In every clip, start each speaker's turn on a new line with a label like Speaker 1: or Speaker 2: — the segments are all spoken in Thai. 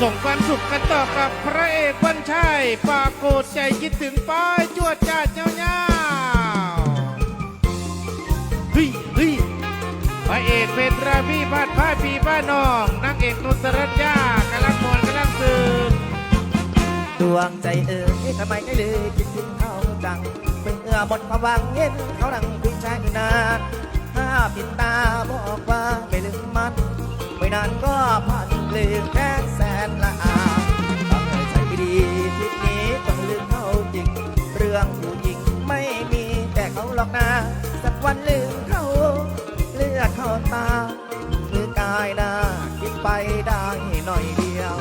Speaker 1: ส่งความสุขกันต่อกับพระเอกวันชัยปากโกดใจคิดถึงป้ายจวดจ้าเจ้าเจ้าเฮ้ยเฮ้ยพระเอกเป็นรามีบ้านผ้าปีบ้านนองนางเอกนุสรัญญากำลังมวนกำลังตื่น
Speaker 2: ดวงใจเอ๋ยทำไมไม่เลยคิดถึงเขาจังเมื่อหมดความหวังเห็นเขาดังคุยชายนานถ้าปิดตาบอกว่าไม่ลืมมันไม่นานก็ผ่านลืมแค่ รื่องผู้หญิงไม่มีแต่เขาหรอกนะสักวันลืมเขาเลือดเขาตามือกายหน้าคิดไปได้หน่อยเดียว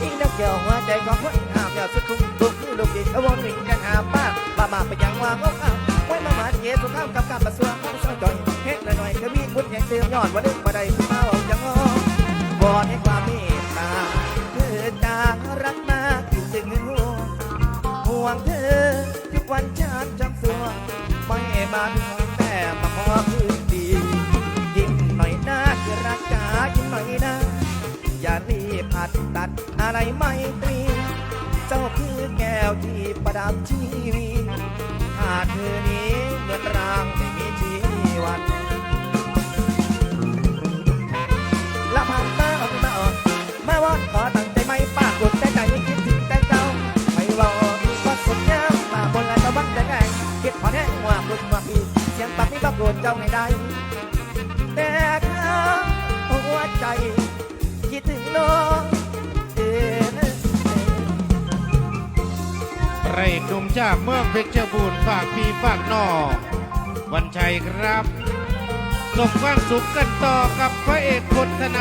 Speaker 2: ยิ่งนักเกี่ยวหัวใจของคนหามอยากสุดคุ้มทุกลูกอีกขบวนวิ่งกันหาป้าบ้ามาไปยังว่าก็ข้าไว้มาหมาเจี๊ยสุข้ามกับการประสวงของสาวจอยเฮ็ดหน่อยๆก็มีคุณแห่งเติมยอดวันนึกมาได้ขึ้มาเอาจังอ้อวอน อย่ารีบผัดตัดอะไรไม่ตรีเจ้าคือแก้วที่ประดับชีวิตขาดเธอนี้เงินรางไม่มีชีวันละผ่านมาเอามาออนมาวอนขอตั้งใจไม่ปากกดแต่ใจไม่คิดถึงแต่เจ้าไม่รอก็สดงามมาบนลายตะวันแต่ไงเก็บพอแห้งว่าบุญมาพีเสียงปากนี้บักโดนเจ้าไม่ได้แต่ข้า หัวใจ คิดถึงน้องเอ
Speaker 1: พระเอกหนุ่มจากเมืองเพชรบูรณ์ฝากพี่ฝากน้องวันชัยครับส่งความสุขกันต่อกับพระเอกพลธนา